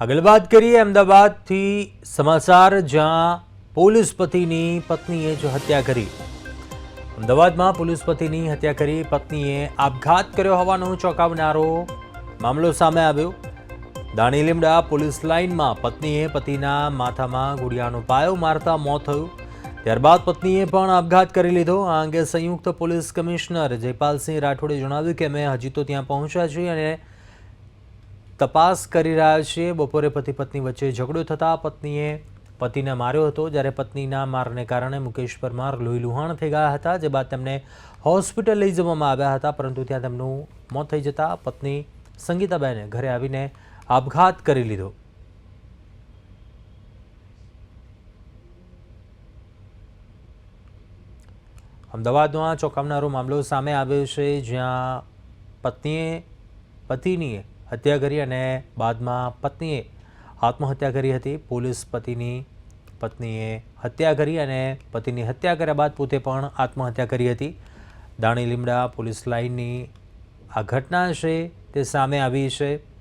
આગળ વાત કરીએ અમદાવાદથી સમાચાર, જ્યાં પોલીસ પતિની પત્નીએ જ હત્યા કરી. અમદાવાદમાં પોલીસ પતિની હત્યા કરી પત્નીએ આપઘાત કર્યો હોવાનો ચોંકાવનારો મામલો સામે આવ્યો. દાણી લીમડા પોલીસ લાઇનમાં પત્નીએ પતિના માથામાં ગુડિયાનો પાયો મારતા મોત થયું. ત્યારબાદ પત્નીએ પણ આપઘાત કરી લીધો. આ અંગે સંયુક્ત પોલીસ કમિશનર જયપાલસિંહ રાઠોડે જણાવ્યું કે, અમે હજી તો ત્યાં પહોંચ્યા છીએ અને તપાસ કરી રહ્યા છીએ. બપોરે પતિ પત્ની વચ્ચે ઝઘડો થતાં પત્નીએ પતિને માર્યો હતો. જ્યારે પત્નીના મારને કારણે મુકેશ પરમાર લોહી લુહાણ થઈ ગયા હતા, જે બાદ તેમને હોસ્પિટલ લઈ જવામાં આવ્યા હતા. પરંતુ ત્યાં તેમનું મોત થઈ જતાં પત્ની સંગીતાબેને ઘરે આવીને આપઘાત કરી લીધો. અમદાવાદમાં ચોંકાવનારો મામલો સામે આવ્યો છે, જ્યાં પત્નીએ પતિની હત્યા કરી અને બાદમાં પત્નીએ આત્મહત્યા કરી હતી. પોલીસ પતિની પત્નીએ હત્યા કરી અને પતિની હત્યા કર્યા બાદ પોતે પણ આત્મહત્યા કરી હતી. દાણી લીમડા પોલીસ લાઇનની આ ઘટના છે તે સામે આવી છે.